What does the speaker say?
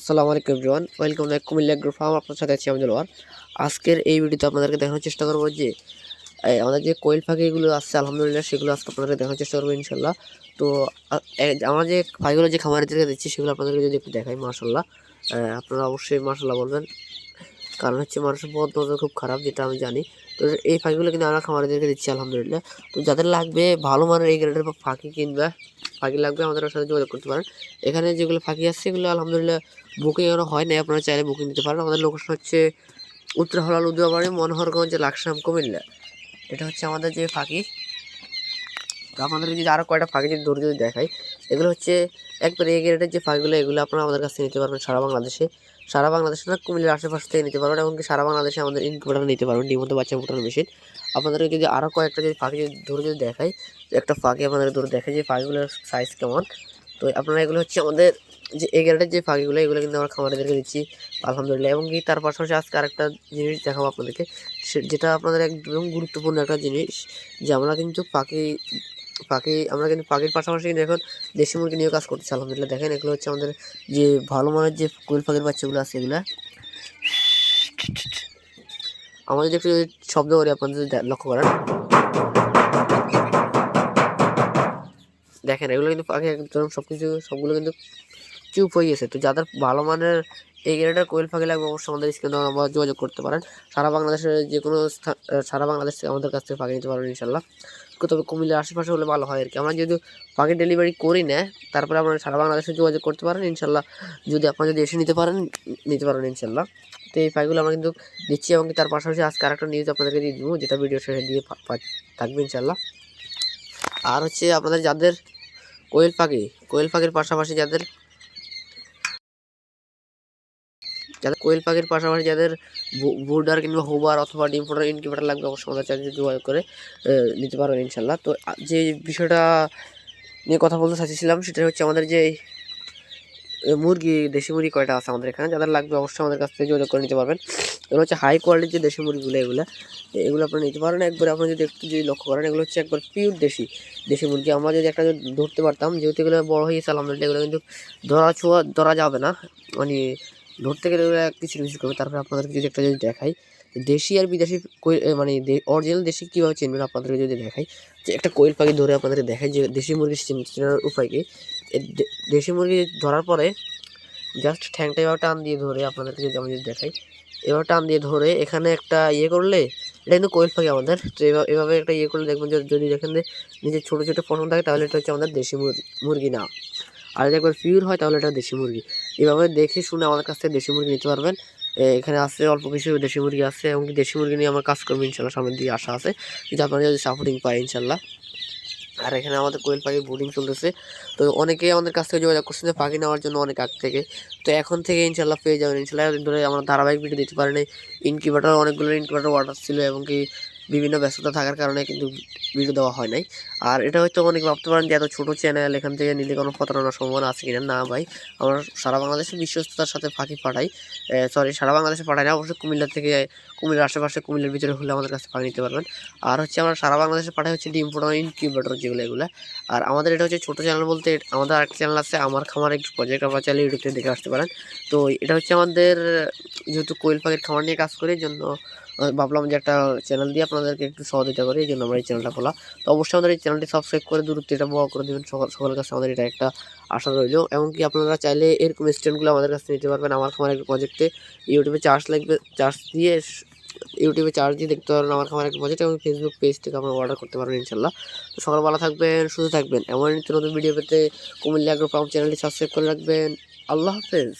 আসসালামু আলাইকুম everyone, welcome back Comilla group farm আপনার সাথে আছি আমি জলওয়ার আজকের এই ভিডিওতে আপনাদেরকে দেখানোর চেষ্টা করব যে আমাদের যে কোয়েল পাখিগুলো আসছে আলহামদুলিল্লাহ সেগুলো আজকে আপনাদেরকে দেখানোর চেষ্টা করব ইনশাল্লাহ। তো আমার যে ফাঁকিগুলো যে খামারিদেরকে দিচ্ছি, সেগুলো আপনাদেরকে যদি একটু দেখাই মার্শাল্লাহ আপনারা অবশ্যই মার্শাল্লাহ বলবেন। কারণ হচ্ছে মানুষের পথ নজর খুব খারাপ, যেটা আমি জানি। তো এই ফাঁকিগুলো কিন্তু আমরা খামারিদেরকে দিচ্ছি, আলহামদুলিল্লাহ। তো যাদের লাগবে ভালো মানের এই গ্রেডের ফাঁকি কিনবে, ফাঁকি লাগবে, আমাদের সাথে যোগাযোগ করতে পারেন। এখানে যেগুলো ফাঁকি আসছে সেগুলো আলহামদুলিল্লাহ বুকিং এখনও হয় নাই, আপনারা চাইলে বুকিং দিতে পারেন। আমাদের লোকেশন হচ্ছে উত্তর হলাল উদয়বাড়ি মনোহরগঞ্জ, লাকসাম, কুমিল্লা। এটা হচ্ছে আমাদের যে ফাঁকি। তো আপনাদের যদি আরও কয়টা ফাঁকি যদি ধরে যদি দেখাই, এগুলো হচ্ছে একবার এই গ্রেডের যে ফাঁকিগুলো, এগুলো আপনারা আমাদের কাছ নিতে পারবেন সারা বাংলাদেশে। সারা বাংলাদেশে না কুমিল্লার আশেপাশ থেকে নিতে পারবেন এমনকি সারা বাংলাদেশে আমাদের ইনকিউবেটার নিতে পারবেন, ডিমতো বাচ্চা ফুটানো মেশিন আপনাদেরকে যদি আরও কয়েকটা যদি ফাঁকি যদি ধরে যদি দেখাই, একটা ফাঁকি আপনাদের ধরে দেখাই যে ফাঁকিগুলোর সাইজ কেমন। তো আপনারা এগুলো হচ্ছে আমাদের যে এই গ্রেডের যে ফাঁকিগুলো, এগুলো কিন্তু আমরা খামারিদেরকে দিচ্ছি, আলহামদুলিল্লাহ। এবং কি তার পাশাপাশি আজকে আরেকটা জিনিস দেখাবো আপনাদেরকে যেটা আপনাদের একদম গুরুত্বপূর্ণ একটা জিনিস, যে আমরা কিন্তু পাখি পাখি, আমরা কিন্তু পাখির পাশাপাশি কিন্তু এখন দেশি মুরগি নিয়ে কাজ করতেছি, আলহামদুলিল্লাহ। দেখেন, এগুলো হচ্ছে আমাদের যে ভালো মানের যে কোয়েল পাখির বাচ্চাগুলো আছে এগুলো। একটু যদি শব্দ করি আপনাদের লক্ষ্য করেন। দেখেন, এগুলো কিন্তু পাখি একদম সব কিছু সবগুলো কিন্তু চুপ হয়ে গেছে। তো যাদের ভালো মানের এই গ্রেডের কোয়েল পাখি লাগবে, অবশ্যই আমাদের স্ক্রিনে আমরা যোগাযোগ করতে পারেন। সারা বাংলাদেশের যে কোনো সারা বাংলাদেশ থেকে আমাদের কাছ থেকে পাখি নিতে পারবেন ইনশাল্লাহ তবে কুমিল্লার আশেপাশে হলে ভালো হয় আর কি। আমরা যদি পাখি ডেলিভারি করি না, তারপরে আপনারা সারা বাংলাদেশে যোগাযোগ করতে পারেন ইনশাল্লাহ যদি আপনারা যদি এসে নিতে পারেন নিতে পারেন ইনশাল্লাহ তো এই পাখিগুলো আমরা কিন্তু দিচ্ছি এবং তার পাশাপাশি আজকে আরেকটা নিউজ আপনাদেরকে দিয়ে দেবো, যেটা ভিডিও শেষে দিয়ে থাকবে ইনশাল্লাহ আর হচ্ছে আপনাদের যাদের কোয়েল পাখি কোয়েল পাখির পাশাপাশি যাদের যাদের কোয়েল পাখির পাশাপাশি যাদের বুডার কিংবা হোবার অথবা ডিম ফোটার ইনকিউবেটার লাগবে, অবশ্যই আমাদের চার্জে যোগাযোগ করে নিতে পারবেন ইনশাল্লাহ। তো যে বিষয়টা নিয়ে কথা বলতে চাচ্ছিলাম সেটা হচ্ছে আমাদের যে মুরগি, দেশি মুরগি কয়টা আছে আমাদের এখানে? যাদের লাগবে অবশ্যই আমাদের কাছ থেকে যোগাযোগ করে নিতে পারবেন। এগুলো হচ্ছে হাই কোয়ালিটির যে দেশি মুরগিগুলো, এগুলো এগুলো আপনারা নিতে পারেন। একবার আপনি যদি একটু যদি লক্ষ্য করেন, এগুলো হচ্ছে একবার পিওর দেশি দেশি মুরগি। আমরা যদি একটা ধরতে পারতাম, যেহেতু এগুলো বড় হয়ে গেছে, আলহামদুলিল্লাহ, এগুলো কিন্তু ধরা ছোঁয়া ধরা যাবে না। মানে ধরতে গেলে এগুলো কিছু কিছু করবে, তারপরে আপনাদেরকে যদি একটা যদি দেখাই দেশি আর বিদেশি মানে অরিজিনাল দেশি কীভাবে চিনবেন আপনাদেরকে যদি দেখাই, যে একটা কোয়েল পাখি ধরে আপনাদেরকে দেখাই, যে দেশি মুরগি চেনার উপায় কি? দেশি মুরগি ধরার পরে জাস্ট ঠ্যাংটা এভাবে টান দিয়ে ধরে আপনাদেরকে যদি আমি যদি দেখাই, এবার টান দিয়ে ধরে এখানে একটা ইয়ে করলে, এটা কিন্তু কোয়েল পাখি আমাদের, তো এভাবে একটা ইয়ে করলে দেখবেন যদি দেখেন যে নিজের ছোটো ছোটো পশম থাকে, তাহলে এটা হচ্ছে আমাদের দেশি মুরগি মুরগি না। আর যদি একবার পিওর হয়, তাহলে এটা দেশি মুরগি। এভাবে দেখে শুনে আমাদের কাছ থেকে দেশি মুরগি নিতে পারবেন। এখানে আছে, অল্প কিছু দেশি মুরগি আছে এবং দেশি মুরগি নিয়ে আমার কাজ করব ইনশাল্লাহ, সামনের দিকে আশা আছে। যদি আপনারা যদি সাপোর্টিং পাই ইনশাল্লাহ। আর এখানে আমাদের কোয়েল পাখির বোর্ডিং চলতেছে। তো অনেকেই আমাদের কাছ থেকে যোগাযোগ করছে যে পাখি নেওয়ার জন্য অনেক আগ থেকে। তো এখন থেকে ইনশাল্লাহ পেয়ে যাবেন। ইনশাল্লাহ ধরে আমরা ধারাবাহিক ভিডিও দিতে পারিনি। ইনকিউবেটার অনেকগুলো ইনকিউবেটার অর্ডার ছিল এবং কি বিভিন্ন ব্যস্ততা থাকার কারণে কিন্তু ভিডিও দেওয়া হয় নাই। আর এটা হয়তো অনেকে ভাবতে পারেন যে এত ছোটো চ্যানেল এখান থেকে নিলে কোনো প্রতারণার সম্ভাবনা আছে কিনা? না ভাই, আমরা সারা বাংলাদেশে বিশ্বস্ততার সাথে পাখি পাঠাই সরি সারা বাংলাদেশে পাঠাই না অবশ্যই কুমিল্লা থেকে, কুমিল্লার আশেপাশে কুমিল্লার ভিতরে হলে আমাদের কাছে পাখি নিতে পারবেন। আর হচ্ছে আমরা সারা বাংলাদেশে পাঠাই হচ্ছে ডিম ফোটানো ইনকিউবেটর যেগুলো, এগুলো। আর আমাদের এটা হচ্ছে ছোটো চ্যানেল বলতে, আমাদের আরেকটা চ্যানেল আছে, আমার খামার একটু প্রজেক্ট আপনারা চাইলে ইউটিউব থেকে দেখে আসতে পারেন। তো এটা হচ্ছে আমাদের, যেহেতু কোয়েল পাখির খামার নিয়ে কাজ করি জন্য ভাবলাম যে একটা চ্যানেল দিয়ে আপনাদেরকে একটু সহযোগিতা করি এই জন্য আমরা এই চ্যানেলটা খোলা। তো অবশ্যই আমাদের এই চ্যানেলটি সাবস্ক্রাইব করে দূরত্ব এটা বড় করে দেবেন। সকল সকলের কাছে আমাদের এটা একটা আশা রইল। এমনকি আপনারা চাইলে এরকম স্ট্যান্ডগুলো আমাদের কাছে নিতে পারবেন। আমার খামার একটা প্রজেক্টে ইউটিউবে চার্জ লাগবে চার্জ দিয়ে ইউটিউবে চার্জ দিয়ে দেখতে পারবেন আমার খামার একটা প্রজেক্ট এবং ফেসবুক পেজ থেকে আপনারা অর্ডার করতে পারবেন ইনশাল্লাহ তো সকাল ভালো থাকবেন, সুস্থ থাকবেন। এমন নতুন ভিডিও পেতে কুমিল্লা আগ্রো ফার্ম চ্যানেলটি সাবস্ক্রাইব করে রাখবেন। আল্লাহ হাফেজ।